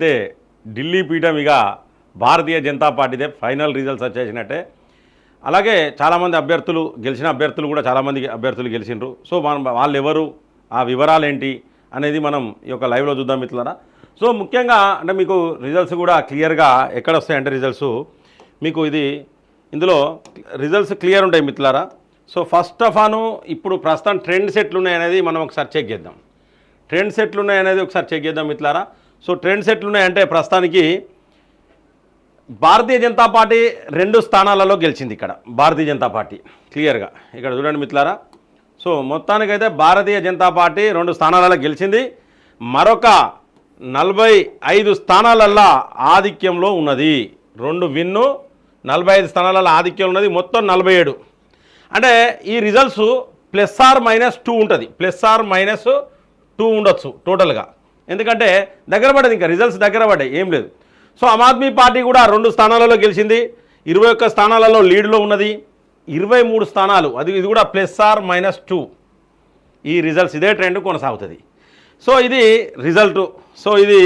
అయితే ఢిల్లీ పీఠం ఇక భారతీయ జనతా పార్టీదే ఫైనల్ రిజల్ట్స్ వచ్చేసినట్టే. అలాగే చాలామంది అభ్యర్థులు గెలిచిన అభ్యర్థులు కూడా చాలామంది అభ్యర్థులు గెలిచిండ్రు. సో మనం వాళ్ళు ఎవరు ఆ వివరాలు ఏంటి అనేది మనం ఈ యొక్క లైవ్లో చూద్దాం మిత్రులరా. సో ముఖ్యంగా అంటే మీకు రిజల్ట్స్ కూడా క్లియర్గా ఎక్కడ వస్తాయంటే రిజల్ట్స్. మీకు ఇది ఇందులో రిజల్ట్స్ క్లియర్ ఉంటాయి మిత్రులారా. సో ఫస్ట్ ఆఫ్ ఆను ఇప్పుడు ప్రస్తుతం ట్రెండ్స్ ఎట్లున్నాయి అనేది మనం ఒకసారి చెక్ చేద్దాం. ట్రెండ్స్ ఎట్లున్నాయి అనేది ఒకసారి చెక్ చేద్దాం మిత్రులారా. సో ట్రెండ్స్ ఎట్లున్నాయంటే ప్రస్తుతానికి భారతీయ జనతా పార్టీ రెండు స్థానాలలో గెలిచింది ఇక్కడ. భారతీయ జనతా పార్టీ. క్లియర్గా ఇక్కడ చూడండి మిత్రులారా. సో మొత్తానికైతే భారతీయ జనతా పార్టీ రెండు స్థానాలలో గెలిచింది. మరొక నలభై ఐదు స్థానాలల్లో ఆధిక్యంలో ఉన్నది. రెండు విన్ను నలభై ఐదు స్థానాలలో ఆధిక్యం ఉన్నది. మొత్తం నలభై ఏడు. అంటే ఈ results plus or minus two ఉంటుంది. ప్లస్ ఆర్ మైనస్ టూ ఉండొచ్చు టోటల్గా. ఎందుకంటే దగ్గర పడ్డది ఇంకా రిజల్ట్స్ దగ్గర పడ్డాయి ఏం లేదు. సో ఆమ్ ఆద్మీ పార్టీ కూడా రెండు స్థానాలలో గెలిచింది. ఇరవై ఒక్క స్థానాలలో లీడ్లో ఉన్నది. ఇరవై మూడు స్థానాలు అది ఇది కూడా ప్లస్ ఆర్ మైనస్ టూ ఈ రిజల్ట్స్ ఇదే ట్రెండ్ కొనసాగుతుంది. సో ఇది రిజల్ట్ సో ఇది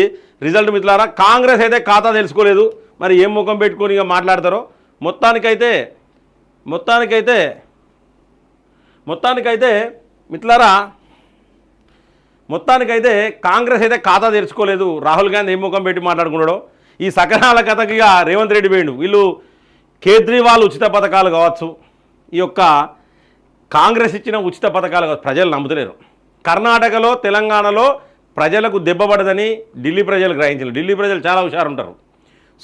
రిజల్ట్ మిత్రులారా కాంగ్రెస్ అయితే ఖాతా తెలుసుకోలేదు. మరి ఏం ముఖం పెట్టుకొని ఇక మాట్లాడతారో? మొత్తానికైతే మొత్తానికైతే మొత్తానికైతే మిత్రులారా మొత్తానికైతే కాంగ్రెస్ అయితే ఖాతా తెరుచుకోలేదు. రాహుల్ గాంధీ ఏ ముఖం పెట్టి మాట్లాడుకున్నాడో? ఈ సకనాల కథకి ఇక రేవంత్ రెడ్డి వేయండు. వీళ్ళు కేజ్రీవాల్ ఉచిత పథకాలు కావచ్చు. ఈ యొక్క కాంగ్రెస్ ఇచ్చిన ఉచిత పథకాలు కావచ్చు. ప్రజలు నమ్ముతలేరు. కర్ణాటకలో తెలంగాణలో ప్రజలకు దెబ్బపడదని ఢిల్లీ ప్రజలు గ్రహించారు ఢిల్లీ ప్రజలు చాలా హుషారు ఉంటారు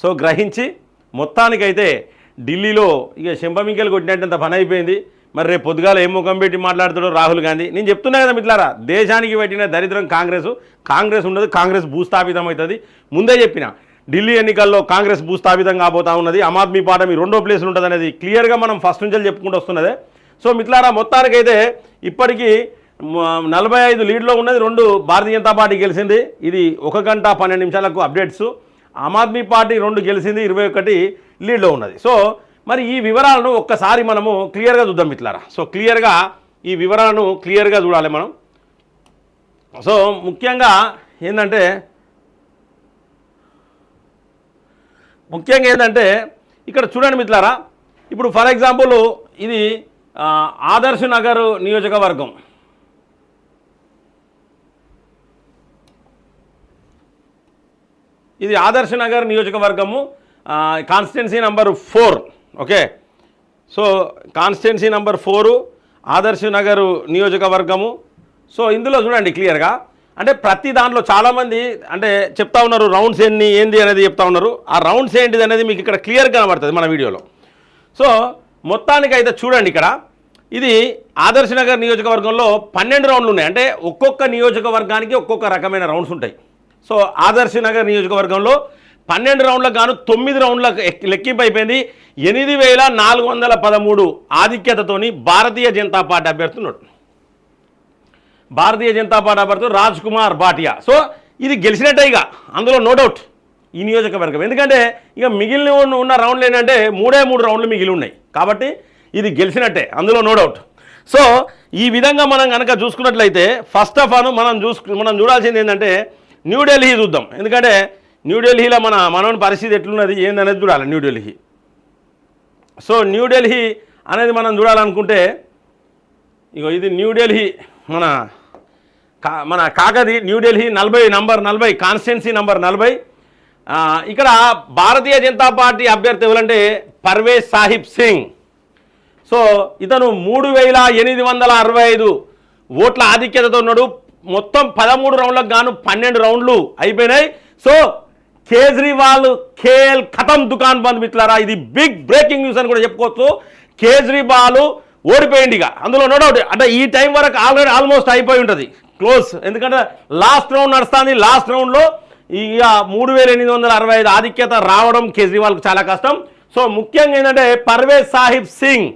సో గ్రహించి మొత్తానికైతే ఢిల్లీలో ఇక చెంపమింకెలు కొట్టినట్టంత పని అయిపోయింది. మరి రేపు పొద్దుగాల ఏం ముఖం పెట్టి మాట్లాడుతాడో రాహుల్ గాంధీ? నేను చెప్తున్నా కదా మిట్లారా దేశానికి పెట్టిన దరిద్రం కాంగ్రెస్. కాంగ్రెస్ ఉండదు కాంగ్రెస్ భూస్థాపితం అవుతుంది. ముందే చెప్పిన ఢిల్లీ ఎన్నికల్లో కాంగ్రెస్ భూస్థాపితం కాబోతా ఉన్నది. ఆమ్ ఆద్మీ పార్టీ రెండో ప్లేస్ ఉంటుంది అనేది క్లియర్గా మనం ఫస్ట్ నుంచి చెప్పుకుంటూ వస్తున్నదే. సో మిట్లారా మొత్తానికైతే ఇప్పటికీ నలభై ఐదు లీడ్లో ఉన్నది రెండు భారతీయ జనతా పార్టీ గెలిచింది. ఇది ఒక గంట పన్నెండు నిమిషాలకు అప్డేట్స్. ఆమ్ ఆద్మీ పార్టీ రెండు గెలిచింది ఇరవై ఒకటి లీడ్లో ఉన్నది. సో మరి ఈ వివరాలను ఒక్కసారి మనము క్లియర్గా చూద్దాం ఇట్లారా సో క్లియర్గా ఈ వివరాలను క్లియర్గా చూడాలి మనం. సో ముఖ్యంగా ఏంటంటే ముఖ్యంగా ఏంటంటే ఇక్కడ చూడండి మిత్రులారా. ఇప్పుడు ఫర్ ఎగ్జాంపుల్ ఇది ఆదర్శ నగర్ నియోజకవర్గం. ఇది Adarsh Nagar నియోజకవర్గము constituency number four. Okay. So constituency number four Adarsh Nagar నియోజకవర్గము. So ఇందులో చూడండి క్లియర్గా. అంటే ప్రతి దాంట్లో చాలామంది అంటే చెప్తా ఉన్నారు రౌండ్స్ ఎన్ని ఏంది అనేది చెప్తా ఉన్నారు. ఆ రౌండ్స్ ఏంటిది అనేది మీకు ఇక్కడ క్లియర్ కనబడుతుంది మన వీడియోలో. సో మొత్తానికి అయితే చూడండి ఇక్కడ. ఇది ఆదర్శనగర్ నియోజకవర్గంలో పన్నెండు రౌండ్లు ఉన్నాయి. అంటే ఒక్కొక్క నియోజకవర్గానికి ఒక్కొక్క రకమైన రౌండ్స్ ఉంటాయి. సో ఆదర్శనగర్ నియోజకవర్గంలో పన్నెండు రౌండ్లకు గాను తొమ్మిది రౌండ్లకు లెక్కింపు అయిపోయింది. ఎనిమిది వేల నాలుగు వందల పదమూడు ఆధిక్యతతోని భారతీయ జనతా పార్టీ అభ్యర్థున్నాడు భారతీయ జనతా పార్టీ అభ్యర్థులు రాజ్ కుమార్ భాటియా. సో ఇది గెలిచినట్టే ఇక. అందులో నో డౌట్ ఈ నియోజకవర్గం. ఎందుకంటే ఇక మిగిలిన ఉన్న- రౌండ్లు ఏంటంటే మూడే మూడు రౌండ్లు మిగిలి ఉన్నాయి. కాబట్టి ఇది గెలిచినట్టే. అందులో నో డౌట్ సో ఈ విధంగా మనం కనుక చూసుకున్నట్లయితే ఫస్ట్ ఆఫ్ ఆల్ మనం చూసు మనం చూడాల్సింది ఏంటంటే న్యూఢిల్లీ చూద్దాం. ఎందుకంటే న్యూఢిల్లీలో మన మనోని పరిస్థితి ఎట్లున్నది? ఏందనేది చూడాలి న్యూఢిల్లీ సో న్యూఢిల్లీ అనేది మనం చూడాలనుకుంటే ఇగో ఇది న్యూఢిల్లీ మన కా మన కాకది న్యూఢిల్లీ నలభై నంబర్ నలభై కాన్స్టిట్యున్సీ నంబర్ నలభై. ఇక్కడ భారతీయ జనతా పార్టీ అభ్యర్థి ఎవరంటే పర్వేజ్ సాహిబ్ సింగ్. సో ఇతను మూడు వేల ఎనిమిది వందల అరవై ఐదు ఓట్ల ఆధిక్యతతో ఉన్నాడు. మొత్తం పదమూడు రౌండ్లకు గాను పన్నెండు రౌండ్లు అయిపోయినాయి. సో కేజ్రీవాల్ కేఎల్ ఖతం దుకాన్ బంద్ మిత్రులారా ఇది బిగ్ బ్రేకింగ్ న్యూస్ అని కూడా చెప్పుకోవచ్చు. కేజ్రీవాల్ ఓడిపోయింది ఇక. అందులో నో డౌట్ అంటే ఈ టైం వరకు ఆల్రెడీ ఆల్మోస్ట్ అయిపోయి ఉంటుంది. క్లోజ్ ఎందుకంటే లాస్ట్ రౌండ్ నడుస్తుంది. లాస్ట్ రౌండ్లో ఇక మూడు వేల ఎనిమిది వందల అరవై ఐదు ఆధిక్యత రావడం కేజ్రీవాల్కి చాలా కష్టం. సో ముఖ్యంగా ఏంటంటే పర్వేజ్ సాహిబ్ సింగ్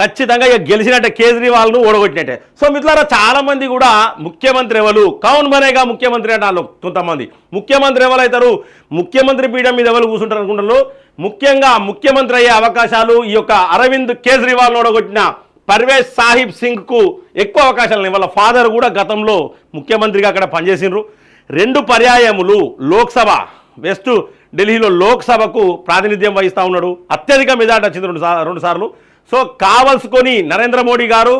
ఖచ్చితంగా ఇక గెలిచినట్టే కేజ్రీవాల్ను ఓడగొట్టినట్టే. సో మిత్రులారా చాలామంది కూడా ముఖ్యమంత్రి ఎవరు? కౌన్ బనేగా ముఖ్యమంత్రి అంటారు వాళ్ళు కొంతమంది. ముఖ్యమంత్రి ఎవరైతారు ముఖ్యమంత్రి పీఠం మీద ఎవరు కూర్చుంటారు అనుకుంటారు ముఖ్యంగా ముఖ్యమంత్రి అయ్యే అవకాశాలు ఈ యొక్క అరవింద్ కేజ్రీవాల్ ఓడగొట్టిన పర్వేజ్ సాహిబ్ సింగ్కు ఎక్కువ అవకాశాలు వాళ్ళ ఫాదర్ కూడా గతంలో ముఖ్యమంత్రిగా అక్కడ పనిచేసిండ్రు. రెండు పర్యాయములు లోక్సభ వెస్ట్ ఢిల్లీలో లోక్సభకు ప్రాతినిధ్యం వహిస్తూ ఉన్నాడు. అత్యధిక మెజార్టీ వచ్చింది రెండు సార్లు రెండు సార్లు. సో కావలసుకొని నరేంద్ర మోడీ గారు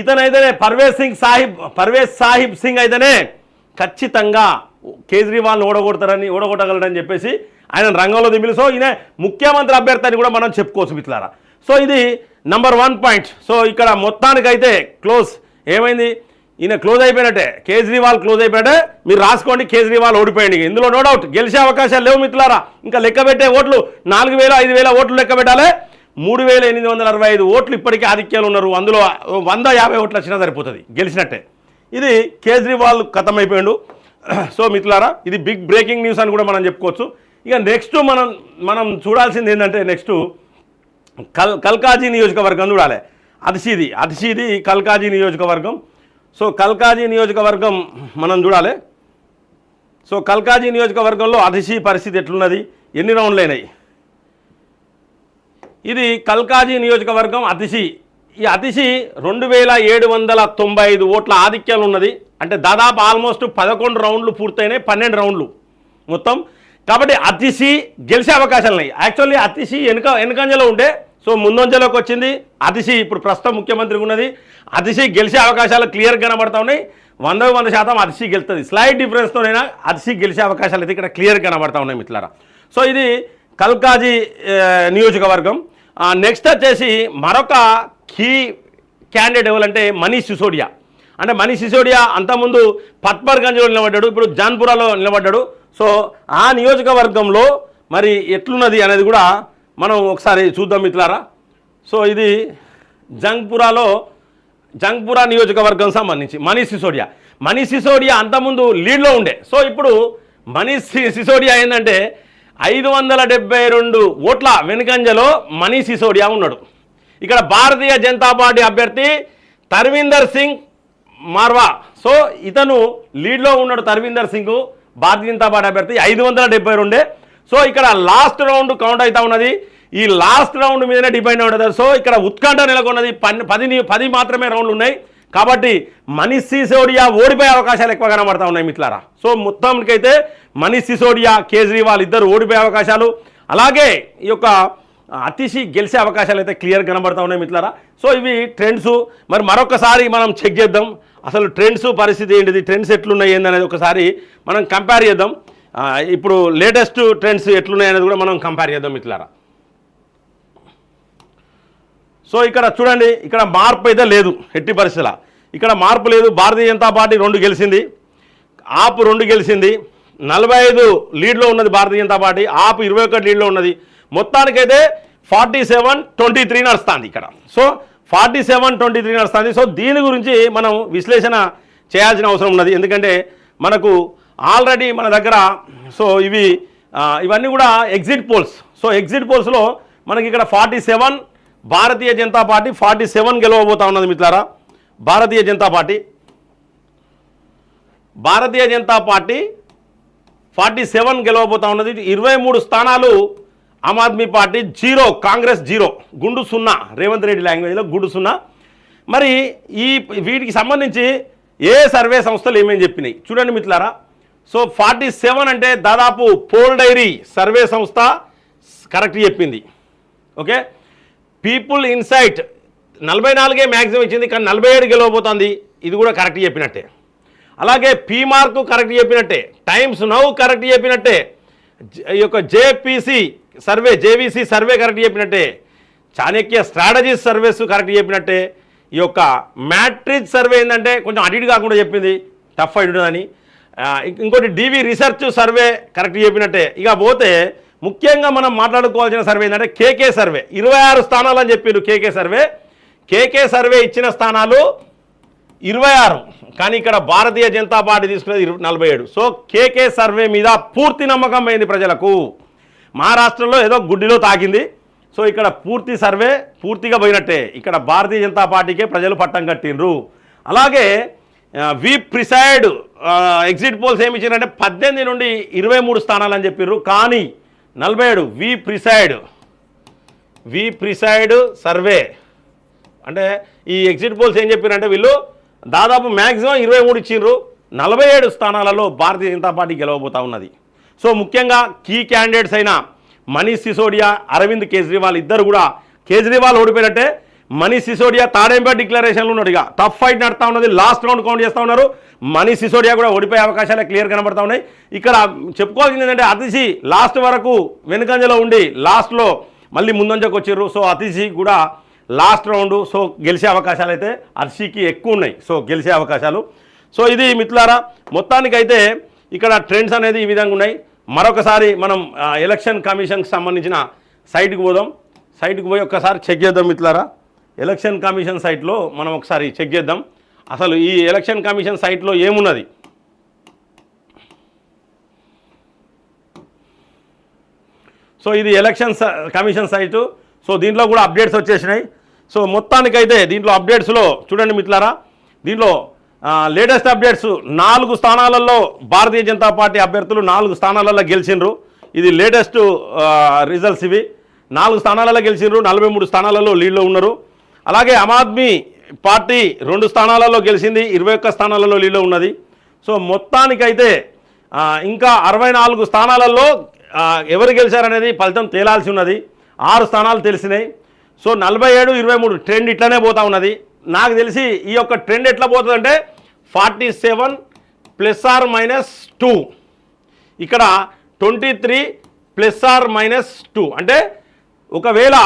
ఇతనైతేనే పర్వేజ్ సింగ్ సాహిబ్ పర్వేజ్ సాహిబ్ సింగ్ అయితేనే ఖచ్చితంగా కేజ్రీవాల్ని ఓడగొడతారని ఓడగొట్టగలడని చెప్పేసి ఆయన రంగంలో దింపిలు. సో ఈయన ముఖ్యమంత్రి అభ్యర్థి అని కూడా మనం చెప్పుకోవచ్చు మిత్రులారా. సో ఇది నంబర్ వన్ పాయింట్. సో ఇక్కడ మొత్తానికైతే క్లోజ్. ఏమైంది? ఈయన క్లోజ్ అయిపోయినట్టే. కేజ్రీవాల్ క్లోజ్ అయిపోయినట్టే. మీరు రాసుకోండి కేజ్రీవాల్ ఓడిపోయింది. ఇందులో నో డౌట్. గెలిచే అవకాశాలు లేవు మిత్రులారా. ఇంకా లెక్క పెట్టే ఓట్లు నాలుగు వేల ఐదు వేల ఓట్లు లెక్క పెట్టాలి. మూడు వేల ఎనిమిది వందల అరవై ఐదు ఓట్లు ఇప్పటికీ ఆధిక్యాలు ఉన్నారు. అందులో వంద యాభై ఓట్లు వచ్చినా సరిపోతుంది గెలిచినట్టే. ఇది కేజ్రీవాల్ ఖతం అయిపోయాడు సో మిత్రులారా ఇది బిగ్ బ్రేకింగ్ న్యూస్ అని కూడా మనం చెప్పుకోవచ్చు. ఇక నెక్స్ట్ మనం మనం చూడాల్సింది ఏంటంటే నెక్స్ట్ కల్ కల్కాజీ నియోజకవర్గం చూడాలి. అతిశీది అతిశీది కల్కాజీ నియోజకవర్గం. సో కల్కాజీ నియోజకవర్గం మనం చూడాలి. సో కల్కాజీ నియోజకవర్గంలో అతిశీ పరిస్థితి ఎట్లున్నది? ఎన్ని రౌండ్లు అయినాయి ఇది కల్కాజీ నియోజకవర్గం అతిశి. ఈ అతిశి రెండు వేల ఏడు వందల తొంభై ఐదు ఓట్ల ఆధిక్యాలు ఉన్నది. అంటే దాదాపు ఆల్మోస్ట్ పదకొండు రౌండ్లు పూర్తయినాయి పన్నెండు రౌండ్లు మొత్తం. కాబట్టి అతిశి గెలిచే అవకాశాలు ఉన్నాయి. యాక్చువల్లీ అతిశి వెనుక వెనుకంజలో ఉండే సో ముందంజలోకి వచ్చింది. అతిశి ఇప్పుడు ప్రస్తుతం ముఖ్యమంత్రికి ఉన్నది. అతిశి గెలిచే అవకాశాలు క్లియర్ కనబడతా ఉన్నాయి. వంద వంద శాతం అతిశి గెలుస్తుంది. స్లైడ్ డిఫరెన్స్తోనైనా అతిశి గెలిచే అవకాశాలు అయితే ఇక్కడ క్లియర్ కనబడతా ఉన్నాయి మిత్రులారా. సో ఇది కల్కాజీ నియోజకవర్గం. నెక్స్ట్ వచ్చేసి మరొక కీ క్యాండిడేట్ ఎవరంటే మనీష్ సిసోడియా. అంటే మనీష్ సిసోడియా అంతకుముందు పట్పర్గంజ్లో నిలబడ్డాడు ఇప్పుడు జాన్పురాలో నిలబడ్డాడు. సో ఆ నియోజకవర్గంలో మరి ఎట్లున్నది అనేది కూడా మనం ఒకసారి చూద్దాం మిత్రులారా. సో ఇది జంగ్పురాలో జంగ్పురా నియోజకవర్గం సంబంధించి మనీష్ సిసోడియా. మనీష్ సిసోడియా అంతకుముందు లీడ్లో ఉండే. సో ఇప్పుడు మనీష్ సిసోడియా ఏంటంటే ఐదు వందల డెబ్బై రెండు ఓట్ల వెనుకంజలో మనీష్ సిసోడియా ఉన్నాడు. ఇక్కడ భారతీయ జనతా పార్టీ అభ్యర్థి తర్వీందర్ సింగ్ మార్వా. సో ఇతను లీడ్లో ఉన్నాడు తర్వీందర్ సింగ్ భారతీయ జనతా పార్టీ అభ్యర్థి ఐదు వందల డెబ్బై రెండే. సో ఇక్కడ లాస్ట్ రౌండ్ కౌంట్ అవుతా ఉన్నది. ఈ లాస్ట్ రౌండ్ మీదనే డిపెండ్ అవుతుంది సో ఇక్కడ ఉత్కంఠ నెలకొన్నది. పన్ను పది పది మాత్రమే రౌండ్లు ఉన్నాయి. కాబట్టి మనీష్ సిసోడియా ఓడిపోయే అవకాశాలు ఎక్కువ కనబడతా ఉన్నాయి మిట్లారా సో మొత్తానికైతే మనీష్ సిసోడియా కేజ్రీవాల్ ఇద్దరు ఓడిపోయే అవకాశాలు. అలాగే ఈ యొక్క అతిశి గెలిచే అవకాశాలు అయితే క్లియర్ కనబడతా ఉన్నాయి మిట్లారా సో ఇవి ట్రెండ్స్. మరి మరొకసారి మనం చెక్ చేద్దాం. అసలు ట్రెండ్స్ పరిస్థితి ఏంటిది? ట్రెండ్స్ ఎట్లున్నాయి ఏందనేది ఒకసారి మనం కంపేర్ చేద్దాం. ఇప్పుడు లేటెస్ట్ ట్రెండ్స్ ఎట్లున్నాయి అనేది కూడా మనం కంపేర్ చేద్దాం మిట్లారా సో ఇక్కడ చూడండి ఇక్కడ మార్పు అయితే లేదు ఎట్టి పరిస్థితుల. ఇక్కడ మార్పు లేదు భారతీయ జనతా పార్టీ రెండు గెలిచింది ఆపు రెండు గెలిచింది నలభై ఐదు లీడ్లో ఉన్నది భారతీయ జనతా పార్టీ ఆపు ఇరవై ఒకటి లీడ్లో ఉన్నది. మొత్తానికైతే ఫార్టీ సెవెన్ ట్వంటీ త్రీ నడుస్తుంది ఇక్కడ. So forty seven twenty three నడుస్తుంది. సో దీని గురించి మనం విశ్లేషణ చేయాల్సిన అవసరం ఉన్నది. ఎందుకంటే మనకు ఆల్రెడీ మన దగ్గర సో ఇవి ఇవన్నీ కూడా ఎగ్జిట్ పోల్స్. సో ఎగ్జిట్ పోల్స్లో మనకి ఇక్కడ forty seven Bharatiya Janata party forty seven గెలవబోతా ఉన్నది మిత్రులారా. Bharatiya Janata party. Bharatiya Janata party forty seven గెలవబోతా ఉన్నది. ఇరవై మూడు స్థానాలు Aam Aadmi party zero Congress zero. గుండు సున్నా. రేవంత్ రెడ్డి లాంగ్వేజ్లో గుండు సున్నా. మరి ఈ వీటికి సంబంధించి ఏ సర్వే సంస్థలు ఏమేమి చెప్పినాయి? చూడండి మిత్రులారా. సో ఫార్టీ సెవెన్ అంటే దాదాపు పోల్ డైరీ సర్వే సంస్థ కరెక్ట్ చెప్పింది. ఓకే? పీపుల్ ఇన్సైట్ నలభై నాలుగే మ్యాక్సిమం ఇచ్చింది కానీ నలభై ఏడు గెలవబోతుంది. ఇది కూడా కరెక్ట్ చెప్పినట్టే. అలాగే పీ మార్కు కరెక్ట్ చెప్పినట్టే టైమ్స్ నౌ కరెక్ట్ చెప్పినట్టే ఈ యొక్క JPC survey JVC survey correct చెప్పినట్టే చాణక్య స్ట్రాటజీస్ సర్వేస్ కరెక్ట్ చెప్పినట్టే ఈ యొక్క మ్యాట్రిక్ సర్వే ఏంటంటే కొంచెం అటు కాకుండా చెప్పింది టఫ్ అయి ఉంటుందని. ఇంకోటి డివి రీసెర్చ్ సర్వే కరెక్ట్ చెప్పినట్టే. ఇక పోతే ముఖ్యంగా మనం మాట్లాడుకోవాల్సిన సర్వే ఏంటంటే కేకే సర్వే. ఇరవై ఆరు స్థానాలు అని చెప్పారు కేకే సర్వే. కేకే సర్వే ఇచ్చిన స్థానాలు ఇరవై ఆరు. కానీ ఇక్కడ భారతీయ జనతా పార్టీ తీసుకునేది నలభై ఏడు. సో కేకే సర్వే మీద పూర్తి నమ్మకం అయింది ప్రజలకు. మహారాష్ట్రలో ఏదో గుడ్డిలో తాకింది. సో ఇక్కడ పూర్తి సర్వే పూర్తిగా పోయినట్టే. ఇక్కడ భారతీయ జనతా పార్టీకే ప్రజలు పట్టం కట్టిండ్రు. అలాగే వి ప్రిసైడ్ ఎగ్జిట్ పోల్స్ ఏమి ఇచ్చారంటే పద్దెనిమిది నుండి ఇరవై మూడు స్థానాలు అని చెప్పారు కానీ నలభై ఏడు వి ప్రిసైడ్. వి ప్రిసైడ్ సర్వే. అంటే ఈ ఎగ్జిట్ పోల్స్ ఏం చెప్పారంటే వీళ్ళు దాదాపు మ్యాక్సిమం ఇరవై మూడు ఇచ్చిండ్రు నలభై ఏడు స్థానాలలో భారతీయ జనతా పార్టీ గెలవబోతా ఉన్నది. సో ముఖ్యంగా కీ క్యాండిడేట్స్ అయిన మనీష్ సిసోడియా అరవింద్ కేజ్రీవాల్ ఇద్దరు కూడా కేజ్రీవాల్ ఓడిపోయినట్టే మనీష్ సిసోడియా తాడేంపేట డిక్లరేషన్లో ఉన్నాడు ఇక టఫ్ ఫైట్ నడుతా ఉన్నది. లాస్ట్ రౌండ్ కౌంట్ చేస్తూ ఉన్నారు. మనీష్ సిసోడియా కూడా ఓడిపోయే అవకాశాలు క్లియర్ కనబడతా ఉన్నాయి. ఇక్కడ చెప్పుకోవాల్సింది ఏంటంటే అతిశి లాస్ట్ వరకు వెనుకంజలో ఉండి లాస్ట్లో మళ్ళీ ముందంజకు వచ్చారు సో అతిశి కూడా లాస్ట్ రౌండ్ సో గెలిచే అవకాశాలు అయితే అతిశికి ఎక్కువ ఉన్నాయి. సో గెలిచే అవకాశాలు. సో ఇది మిత్రులారా మొత్తానికైతే ఇక్కడ ట్రెండ్స్ అనేది ఈ విధంగా ఉన్నాయి. మరొకసారి మనం ఎలక్షన్ కమిషన్కి సంబంధించిన సైట్కి పోదాం. సైట్కి పోయి ఒక్కసారి చెక్ చేద్దాం మిత్రులారా. ఎలక్షన్ కమిషన్ సైట్లో మనం ఒకసారి చెక్ చేద్దాం. అసలు ఈ ఎలక్షన్ కమిషన్ సైట్లో ఏమున్నది? సో ఇది ఎలక్షన్ కమిషన్ సైటు. సో దీంట్లో కూడా అప్డేట్స్ వచ్చేసినాయి. సో మొత్తానికైతే దీంట్లో అప్డేట్స్లో చూడండి మిత్రులారా. దీంట్లో లేటెస్ట్ అప్డేట్స్ నాలుగు స్థానాలలో భారతీయ జనతా పార్టీ అభ్యర్థులు నాలుగు స్థానాలలో గెలిచిండ్రు. ఇది లేటెస్ట్ రిజల్ట్స్ ఇవి. నాలుగు స్థానాలలో గెలిచిండ్రు నలభై మూడు స్థానాలలో లీడ్లో ఉన్నారు. అలాగే ఆమ్ ఆద్మీ పార్టీ రెండు స్థానాలలో గెలిచింది ఇరవై ఒక్క స్థానాలలో లీలో ఉన్నది. సో మొత్తానికైతే ఇంకా అరవై నాలుగు స్థానాలలో ఎవరు గెలిచారనేది ఫలితం తేలాల్సి ఉన్నది. ఆరు స్థానాలు తెలిసినాయి. సో నలభై ఏడు ఇరవై మూడు ట్రెండ్ ఇట్లనే పోతా ఉన్నది. నాకు తెలిసి ఈ యొక్క ట్రెండ్ ఎట్లా పోతుందంటే forty seven plus or minus two. ఇక్కడ twenty three plus or minus two. అంటే ఒకవేళ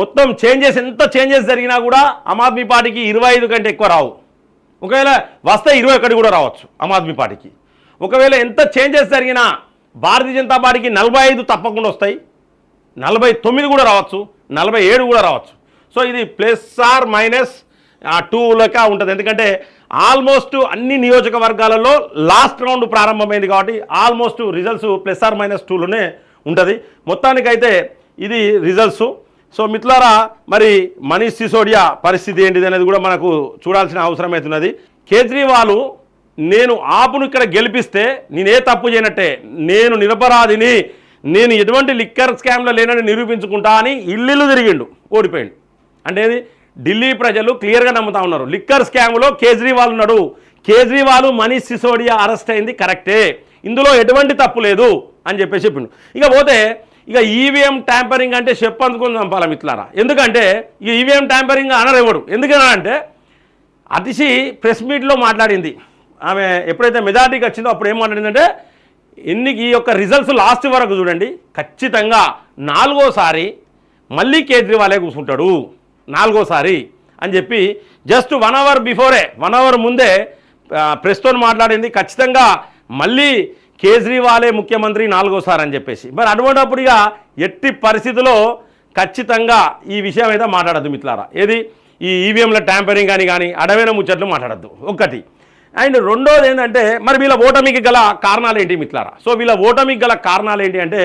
మొత్తం చేంజెస్ ఎంత చేంజెస్ జరిగినా కూడా ఆమ్ ఆద్మీ పార్టీకి ఇరవై ఐదు కంటే ఎక్కువ రావు. ఒకవేళ వస్తే ఇరవై ఒకటి కూడా రావచ్చు ఆమ్ ఆద్మీ పార్టీకి. ఒకవేళ ఎంత చేంజెస్ జరిగినా భారతీయ జనతా పార్టీకి నలభై ఐదు తప్పకుండా వస్తాయి. నలభై తొమ్మిది కూడా రావచ్చు నలభై ఏడు కూడా రావచ్చు. సో ఇది ప్లస్ ఆర్ మైనస్ టూ లెక్క ఉంటుంది. ఎందుకంటే ఆల్మోస్ట్ అన్ని నియోజకవర్గాలలో లాస్ట్ రౌండ్ ప్రారంభమైంది కాబట్టి almost results plus or minus టూలోనే ఉంటుంది. మొత్తానికైతే ఇది రిజల్ట్స్. సో మిత్రులారా మరి మనీష్ సిసోడియా పరిస్థితి ఏంటిది అనేది కూడా మనకు చూడాల్సిన అవసరం అవుతున్నది కేజ్రీవాల్ నేను ఆపును ఇక్కడ గెలిపిస్తే నేనే తప్పు చేయనట్టే. నేను నిరపరాధిని నేను ఎటువంటి లిక్కర్ స్కామ్లో లేనని నిరూపించుకుంటా అని ఇల్లు తిరిగిండు ఓడిపోయిండు. అంటే ఢిల్లీ ప్రజలు క్లియర్గా నమ్ముతా ఉన్నారు. లిక్కర్ స్కామ్లో కేజ్రీవాల్ ఉన్నాడు. కేజ్రీవాల్ మనీష్ సిసోడియా అరెస్ట్ అయింది కరెక్టే. ఇందులో ఎటువంటి తప్పు లేదు అని చెప్పేసి చెప్పిండు. ఇక పోతే ఇక ఈవీఎం ట్యాంపరింగ్ అంటే చెప్పందుకుని చంపాలి మిత్రులారా ఎందుకంటే ఇక ఈవీఎం ట్యాంపరింగ్ అనరెవడు ఎందుకన్నా అంటే అతిశి ప్రెస్ మీట్లో మాట్లాడింది. ఆమె ఎప్పుడైతే మెజార్టీకి వచ్చిందో అప్పుడు ఏం మాట్లాడిందంటే ఎన్ని ఈ యొక్క రిజల్ట్స్ లాస్ట్ వరకు చూడండి. ఖచ్చితంగా నాలుగోసారి మళ్ళీ కేజ్రీవాలే కూర్చుంటాడు నాలుగోసారి అని చెప్పి జస్ట్ వన్ అవర్ బిఫోరే వన్ అవర్ ముందే ప్రెస్తో మాట్లాడింది. ఖచ్చితంగా మళ్ళీ కేజ్రీవాలే ముఖ్యమంత్రి నాలుగోసారి అని చెప్పేసి. మరి అటువంటిప్పుడు ఇక ఎట్టి పరిస్థితిలో ఖచ్చితంగా ఈ విషయం అయితే మాట్లాడద్దు మిత్రులారా. ఏది? ఈ ఈవీఎంల ట్యాంపరింగ్ కానీ కానీ అడవైన ముచ్చట్లు మాట్లాడద్దు. ఒకటి అండ్ రెండోది ఏంటంటే మరి వీళ్ళ ఓటమికి గల కారణాలు ఏంటి మిత్రులారా? సో వీళ్ళ ఓటమికి గల కారణాలు ఏంటి అంటే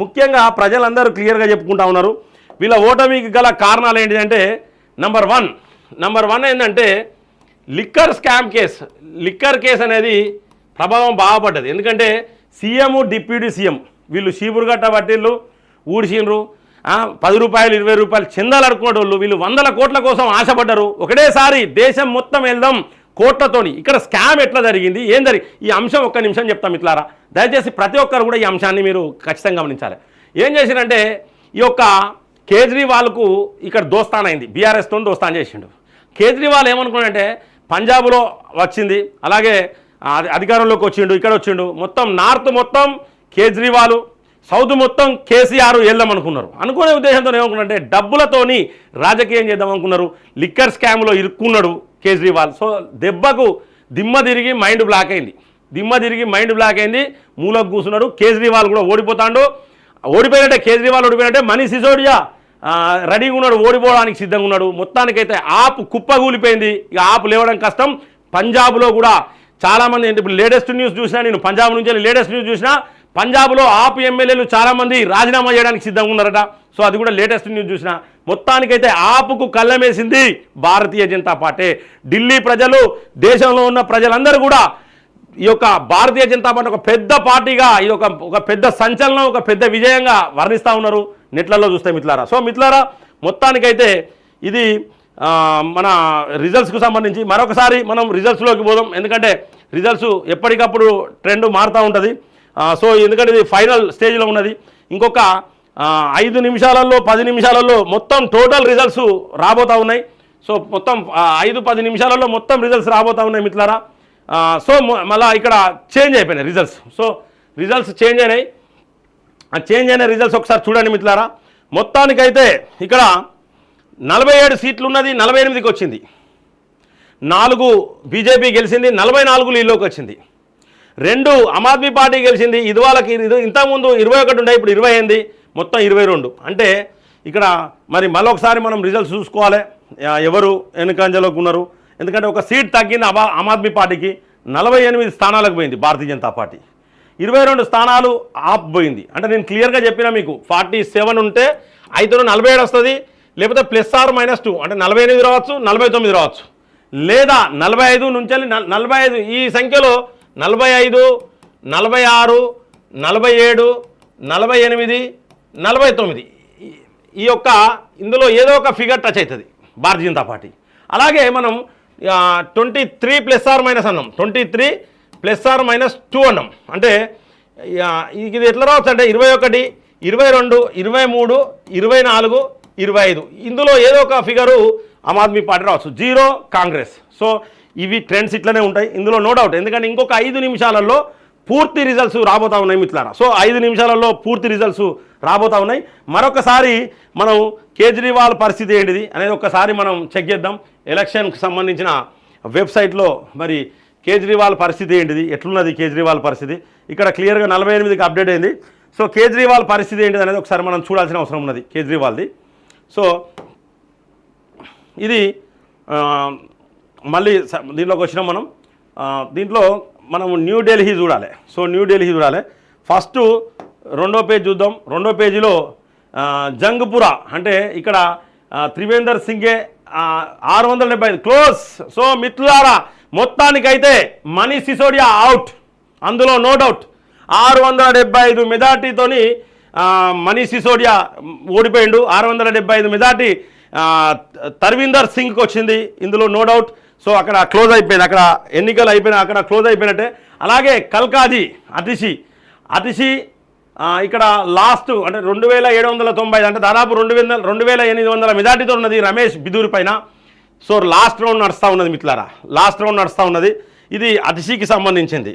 ముఖ్యంగా ప్రజలందరూ క్లియర్గా చెప్పుకుంటా ఉన్నారు. వీళ్ళ ఓటమికి గల కారణాలు ఏంటి అంటే నంబర్ వన్ నంబర్ వన్ ఏంటంటే liquor scam case liquor case అనేది ప్రభావం బాగుపడ్డది. ఎందుకంటే సీఎం డిప్యూటీ సీఎం వీళ్ళు చీపురుగట్ట పట్టిళ్ళు ఊడిసిండ్రు పది రూపాయలు ఇరవై రూపాయలు చిందాలు అడుక్కునే వాళ్ళు వీళ్ళు వందల కోట్ల కోసం ఆశపడ్డారు. ఒకటేసారి దేశం మొత్తం వెళ్దాం కోట్లతోని. ఇక్కడ స్కామ్ ఎట్లా జరిగింది? ఏం జరిగి? ఈ అంశం ఒక్క నిమిషం చెప్తాం ఇట్లారా దయచేసి ప్రతి ఒక్కరు కూడా ఈ అంశాన్ని మీరు ఖచ్చితంగా గమనించాలి. ఏం చేసిందంటే ఈ యొక్క కేజ్రీవాల్కు ఇక్కడ దోస్తానైంది బీఆర్ఎస్తో దోస్తాన్ చేసిండు. కేజ్రీవాల్ ఏమనుకున్నాడంటే పంజాబ్లో వచ్చింది. అలాగే అధికారంలోకి వచ్చిండు ఇక్కడ వచ్చిండు. మొత్తం నార్త్ మొత్తం కేజ్రీవాల్ సౌత్ మొత్తం కేసీఆర్ వెళ్దాం అనుకున్నారు. అనుకునే ఉద్దేశంతో ఏమనుకున్నారంటే డబ్బులతోని రాజకీయం చేద్దాం అనుకున్నారు. లిక్కర్ స్కామ్లో ఇరుక్కున్నాడు కేజ్రీవాల్. సో దెబ్బకు దిమ్మ తిరిగి మైండ్ బ్లాక్ అయింది. దిమ్మ తిరిగి మైండ్ బ్లాక్ అయింది. మూలకు కూర్చున్నాడు. కేజ్రీవాల్ కూడా ఓడిపోతాడు. ఓడిపోయినట్టే కేజ్రీవాల్ ఓడిపోయినట్టే మనీ సిసోడియా రెడీగా ఉన్నాడు ఓడిపోవడానికి సిద్ధంగా ఉన్నాడు. మొత్తానికైతే ఆపు కుప్పగూలిపోయింది. ఇక ఆపు లేవడం కష్టం. పంజాబ్లో కూడా చాలామంది ఏంటి ఇప్పుడు లేటెస్ట్ న్యూస్ చూసినా నేను పంజాబ్ నుంచి లేటెస్ట్ న్యూస్ చూసినా పంజాబ్లో ఆపు ఎమ్మెల్యేలు చాలామంది రాజీనామా చేయడానికి సిద్ధంగా ఉన్నారట. సో అది కూడా లేటెస్ట్ న్యూస్ చూసిన. మొత్తానికైతే ఆపుకు కళ్ళమేసింది భారతీయ జనతా పార్టీ. ఢిల్లీ ప్రజలు దేశంలో ఉన్న ప్రజలందరూ కూడా ఈ యొక్క భారతీయ జనతా పార్టీ ఒక పెద్ద పార్టీగా ఇది ఒక ఒక పెద్ద సంచలనం ఒక పెద్ద విజయంగా వర్ణిస్తూ ఉన్నారు. నెట్లలో చూస్తే మిత్రులారా. సో మిత్రులారా మొత్తానికైతే ఇది మన రిజల్ట్స్కు సంబంధించి మరొకసారి మనం రిజల్ట్స్లోకి పోదాం. ఎందుకంటే రిజల్ట్స్ ఎప్పటికప్పుడు ట్రెండ్ మారుతూ ఉంటుంది. సో ఎందుకంటే ఇది ఫైనల్ స్టేజ్లో ఉన్నది. ఇంకొక ఐదు నిమిషాలలో పది నిమిషాలలో మొత్తం టోటల్ రిజల్ట్స్ రాబోతూ ఉన్నాయి. సో మొత్తం ఐదు పది నిమిషాలలో మొత్తం రిజల్ట్స్ రాబోతూ ఉన్నాయి మిత్రులారా. సో మ- ఇక్కడ చేంజ్ అయిపోయినాయి రిజల్ట్స్ సో రిజల్ట్స్ చేంజ్ అయినాయి. ఆ చేంజ్ అయిన రిజల్ట్స్ ఒకసారి చూడండి మిత్రులారా. మొత్తానికైతే ఇక్కడ నలభై ఏడు సీట్లు ఉన్నది నలభై ఎనిమిదికి వచ్చింది. నాలుగు బీజేపీ గెలిచింది నలభై నాలుగు లీలోకి వచ్చింది. రెండు ఆమ్ ఆద్మీ పార్టీ గెలిచింది ఇది వాళ్ళకి ఇది ఇంతకుముందు ఇరవై ఒకటి ఉండే ఇప్పుడు ఇరవై ఎనిమిది మొత్తం ఇరవై రెండు. అంటే ఇక్కడ మరి మరొకసారి మనం రిజల్ట్స్ చూసుకోవాలి. ఎవరు ఎన్నికంజలోకి ఉన్నారు? ఎందుకంటే ఒక సీట్ తగ్గింది ఆమ్ ఆద్మీ పార్టీకి నలభై ఎనిమిది స్థానాలకు పోయింది భారతీయ జనతా పార్టీ. ఇరవై రెండు స్థానాలు ఆప్ పోయింది. అంటే నేను క్లియర్గా చెప్పిన మీకు ఫార్టీ సెవెన్ ఉంటే అయితే నలభై ఏడు వస్తుంది లేకపోతే ప్లస్ ఆర్ మైనస్ టూ. అంటే నలభై ఎనిమిది రావచ్చు నలభై తొమ్మిది రావచ్చు. లేదా నలభై ఐదు నుంచి నలభై ఐదు ఈ సంఖ్యలో నలభై ఐదు నలభై ఆరు నలభై ఏడు నలభై ఎనిమిది నలభై తొమ్మిది. ఈ- యొక్క ఇందులో ఏదో ఒక ఫిగర్ టచ్ అవుతుంది భారతీయ జనతా పార్టీ. అలాగే మనం twenty three plus or minus అన్నాం. Twenty three plus or minus two అన్నాం. అంటే ఇది ఎట్లా రావచ్చు అంటే ఇరవై ఒకటి ఇరవై రెండు ఇరవై మూడు ఇరవై నాలుగు ఇరవై ఐదు. ఇందులో ఏదో ఒక ఫిగరు ఆమ్ ఆద్మీ పార్టీ రావచ్చు. జీరో కాంగ్రెస్. సో ఇవి ట్రెండ్స్ ఇట్లనే ఉంటాయి. ఇందులో నో డౌట్. ఎందుకంటే ఇంకొక ఐదు నిమిషాలలో పూర్తి రిజల్ట్స్ రాబోతా ఉన్నాయి మిత్రులారా. సో ఐదు నిమిషాలలో పూర్తి రిజల్ట్స్ రాబోతా ఉన్నాయి. మరొకసారి మనం కేజ్రీవాల్ పరిస్థితి ఏంటిది అనేది ఒకసారి మనం చెక్ చేద్దాం. ఎలక్షన్కి సంబంధించిన వెబ్సైట్లో మరి కేజ్రీవాల్ పరిస్థితి ఏంటిది? ఎట్లున్నది కేజ్రీవాల్ పరిస్థితి? ఇక్కడ క్లియర్గా నలభై ఎనిమిదికి అప్డేట్ అయింది. సో కేజ్రీవాల్ పరిస్థితి ఏంటిది అనేది ఒకసారి మనం చూడాల్సిన అవసరం ఉన్నది కేజ్రీవాల్ది. సో ఇది మళ్ళీ దీంట్లోకి వచ్చినాం మనం. దీంట్లో మనం న్యూఢిల్లీ చూడాలి. సో న్యూఢిల్లీ చూడాలి. ఫస్ట్ రెండో పేజ్ చూద్దాం. రెండో పేజీలో జంగ్పురా జంగ్పుర అంటే ఇక్కడ త్రివేందర్ సింగే ఆరు వందల డెబ్బై ఐదు. క్లోజ్. సో మిత్రులారా మొత్తానికైతే మనీష్ సిసోడియా అవుట్ అందులో నో డౌట్ ఆరు వందల డెబ్బై ఐదు మెజార్టీతోని మనీష్ సిసోడియా ఓడిపోయిండు. ఆరు వందల డెబ్బై ఐదు మెజార్టీ తర్వీందర్ సింగ్కి వచ్చింది. ఇందులో నో డౌట్. సో అక్కడ క్లోజ్ అయిపోయింది. అక్కడ ఎన్నికలు అయిపోయినా అక్కడ క్లోజ్ అయిపోయినట్టే. అలాగే కల్కాజీ అతిషి. అతిషి ఇక్కడ లాస్ట్ అంటే రెండు వేల ఏడు వందల తొంభై అంటే దాదాపు రెండు వందల రెండు వేల ఎనిమిది వందల మెజార్టీతో ఉన్నది రమేష్ బిదూరి పైన. సో లాస్ట్ రౌండ్ నడుస్తూ ఉన్నది మిత్రులారా. లాస్ట్ రౌండ్ నడుస్తూ ఉన్నది. ఇది అతిషికి సంబంధించింది.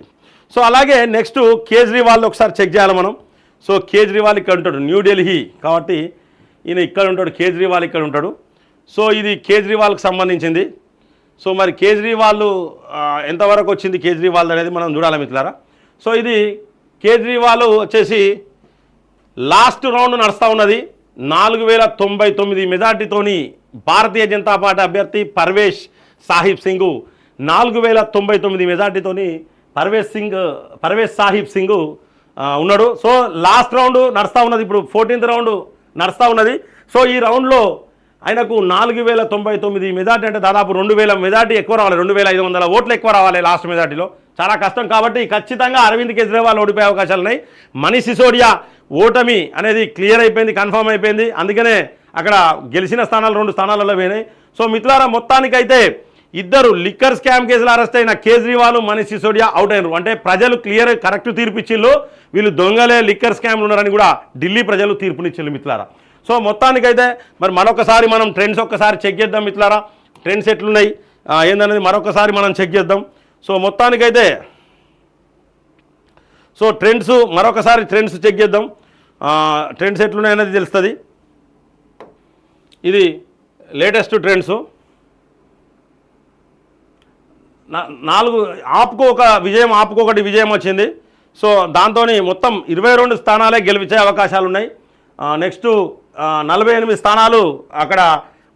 సో అలాగే నెక్స్ట్ కేజ్రీవాల్ ఒకసారి చెక్ చేయాలి మనం. సో కేజ్రీవాల్ ఇక్కడ ఉంటాడు న్యూఢిల్లీ కాబట్టి ఈయన ఇక్కడ ఉంటాడు కేజ్రీవాల్ ఇక్కడ ఉంటాడు. సో ఇది కేజ్రీవాల్కి సంబంధించింది. సో మరి కేజ్రీవాల్ ఎంతవరకు వచ్చింది కేజ్రీవాల్ అనేది మనం చూడాలి మిత్రులారా. సో ఇది కేజ్రీవాల్ వచ్చేసి లాస్ట్ రౌండ్ నడుస్తూ ఉన్నది. నాలుగు వేల తొంభై తొమ్మిది మెజార్టీతోని భారతీయ జనతా పార్టీ అభ్యర్థి పర్వేష్ సాహిబ్ సింగ్. నాలుగు వేల తొంభై తొమ్మిది మెజార్టీతోని పర్వేష్ సింగ్ పర్వేష్ సాహిబ్ సింగ్ ఉన్నాడు. సో లాస్ట్ రౌండ్ నడుస్తూ ఉన్నది ఇప్పుడు. ఫోర్టీన్త్ రౌండ్ నడుస్తూ ఉన్నది. సో ఈ రౌండ్లో ఆయనకు నాలుగు వేల తొంభై తొమ్మిది మెజార్టీ అంటే దాదాపు రెండు వేల మెజార్టీ ఎక్కువ రావాలి. రెండు వేల ఐదు వందల ఓట్లు ఎక్కువ రావాలి లాస్ట్ మెజార్టీలో. చాలా కష్టం కాబట్టి ఖచ్చితంగా అరవింద్ కేజ్రీవాల్ ఓడిపోయే అవకాశాలు ఉన్నాయి. మనీష్ సిసోడియా ఓటమి అనేది క్లియర్ అయిపోయింది కన్ఫర్మ్ అయిపోయింది. అందుకనే అక్కడ గెలిచిన స్థానాలు రెండు స్థానాలలో పోయినాయి. సో మిత్రులారా మొత్తానికైతే ఇద్దరు లిక్కర్ స్కామ్ కేసులు అరెస్ట్ అయిన కేజ్రీవాల్ మనీష్ సిసోడియా అవుట్ అయినారు. అంటే ప్రజలు క్లియర్ కరెక్ట్ తీర్పిచ్చిళ్ళు వీళ్ళు దొంగలే లిక్కర్ స్కామ్లు ఉన్నారని కూడా ఢిల్లీ ప్రజలు తీర్పునిచ్చిళ్ళు మిత్రులారా. సో మొత్తానికైతే మరి మరొకసారి మనం ట్రెండ్స్ ఒక్కసారి చెక్ చేద్దాం మిత్రులారా. ట్రెండ్స్ ఎట్లున్నాయి? ఏందనేది మరొకసారి మనం చెక్ చేద్దాం. సో మొత్తానికైతే సో ట్రెండ్స్ మరొకసారి ట్రెండ్స్ చెక్ చేద్దాం. ట్రెండ్స్ ఎట్లున్నాయి అనేది తెలుస్తుంది. ఇది లేటెస్ట్ ట్రెండ్స్ నాలుగు ఆపుకు ఒక విజయం ఆపుకు ఒకటి విజయం వచ్చింది. సో దాంతో మొత్తం ఇరవై రెండు స్థానాలే గెలిపించే అవకాశాలు ఉన్నాయి నెక్స్ట్ నలభై ఎనిమిది స్థానాలు అక్కడ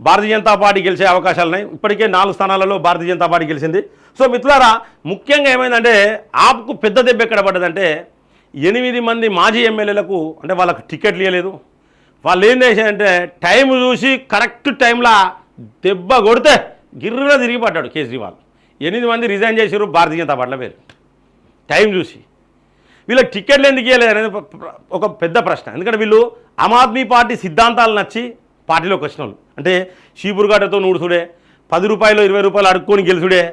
భారతీయ జనతా పార్టీ గెలిచే అవకాశాలు ఉన్నాయి ఇప్పటికే నాలుగు స్థానాలలో భారతీయ జనతా పార్టీ గెలిచింది. సో మిత్రులారా ముఖ్యంగా ఏమైందంటే ఆప్కు పెద్ద దెబ్బ ఎక్కడ పడ్డదంటే ఎనిమిది మంది మాజీ ఎమ్మెల్యేలకు అంటే వాళ్ళకు టికెట్లు ఇవ్వలేదు వాళ్ళు ఏం చేశారంటే టైం చూసి కరెక్ట్ టైంలో దెబ్బ కొడితే గిర్రున తిరిగి పడ్డాడు కేజ్రీవాల్. ఎనిమిది మంది రిజైన్ చేశారు భారతీయ జనతా పార్టీలో పేరు. టైం చూసి. వీళ్ళకి టికెట్లు ఎందుకు ఇవ్వలేదు అనేది ఒక పెద్ద ప్రశ్న. ఎందుకంటే వీళ్ళు ఆమ్ ఆద్మీ పార్టీ సిద్ధాంతాలు నచ్చి పార్టీలోకి వచ్చిన వాళ్ళు అంటే షీపురుగాటతో నూడుసుడే పది రూపాయలు ఇరవై రూపాయలు అడుక్కొని గెలుసుడే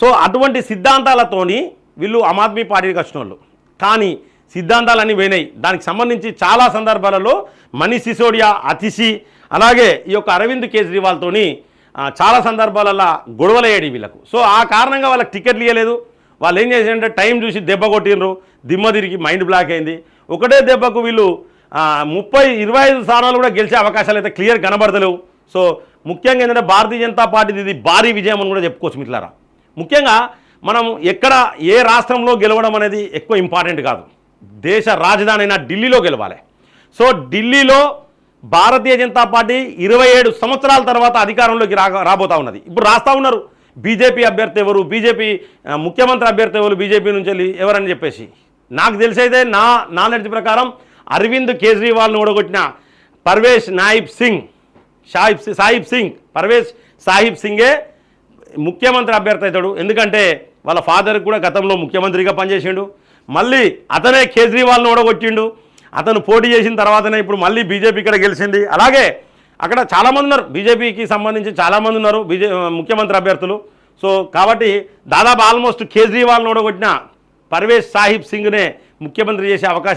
సో అటువంటి సిద్ధాంతాలతోని వీళ్ళు ఆమ్ ఆద్మీ పార్టీకి వచ్చిన వాళ్ళు కానీ సిద్ధాంతాలన్నీ పోయినాయి. దానికి సంబంధించి చాలా సందర్భాలలో మనీష్ సిసోడియా అతిశి అలాగే ఈ యొక్క అరవింద్ కేజ్రీవాల్తోని చాలా సందర్భాలలో గొడవలయ్యాడు వీళ్ళకు. సో ఆ కారణంగా వాళ్ళకి టికెట్లు ఇవ్వలేదు వాళ్ళు ఏం చేశారంటే టైం చూసి దెబ్బ కొట్టినరు దిమ్మ తిరిగి మైండ్ బ్లాక్ అయింది. ఒకటే దెబ్బకు వీళ్ళు ముప్పై ఇరవై ఐదు స్థానాలు కూడా గెలిచే అవకాశాలు అయితే క్లియర్ కనబడతలేవు. సో ముఖ్యంగా ఏంటంటే భారతీయ జనతా పార్టీది ఇది భారీ విజయం అని కూడా చెప్పుకోవచ్చు మిట్లారా ముఖ్యంగా మనం ఎక్కడ ఏ రాష్ట్రంలో గెలవడం అనేది ఎక్కువ ఇంపార్టెంట్ కాదు. దేశ రాజధాని అయిన ఢిల్లీలో గెలవాలి. సో ఢిల్లీలో భారతీయ జనతా పార్టీ ఇరవై ఏడు సంవత్సరాల తర్వాత అధికారంలోకి రా రాబోతా ఉన్నది. ఇప్పుడు రాస్తా ఉన్నారు. బీజేపీ అభ్యర్థి ఎవరు? బీజేపీ ముఖ్యమంత్రి అభ్యర్థి ఎవరు? బీజేపీ నుంచి వెళ్ళి ఎవరని చెప్పేసి. నాకు తెలిసైతే నా నాలెడ్జ్ ప్రకారం అరవింద్ కేజ్రీవాల్ను ఓడగొట్టిన పర్వేష్ నాయిబ్ సింగ్ షాహిబ్ సాహిబ్ సింగ్ పర్వేష్ సాహిబ్ సింగే ముఖ్యమంత్రి అభ్యర్థి అవుతాడు. ఎందుకంటే వాళ్ళ ఫాదర్ కూడా గతంలో ముఖ్యమంత్రిగా పనిచేసిండు. మళ్ళీ అతనే కేజ్రీవాల్ని ఓడగొట్టిండు. అతను పోటీ చేసిన తర్వాతనే ఇప్పుడు మళ్ళీ బీజేపీ ఇక్కడ గెలిచింది. అలాగే అక్కడ చాలామంది ఉన్నారు. బీజేపీకి సంబంధించి చాలామంది ఉన్నారు బీజే ముఖ్యమంత్రి అభ్యర్థులు. సో కాబట్టి దాదాపు ఆల్మోస్ట్ కేజ్రీవాల్ ఓడగొట్టిన పర్వేష్ సాహిబ్ సింగ్నే ముఖ్యమంత్రి చేసే అవకాశం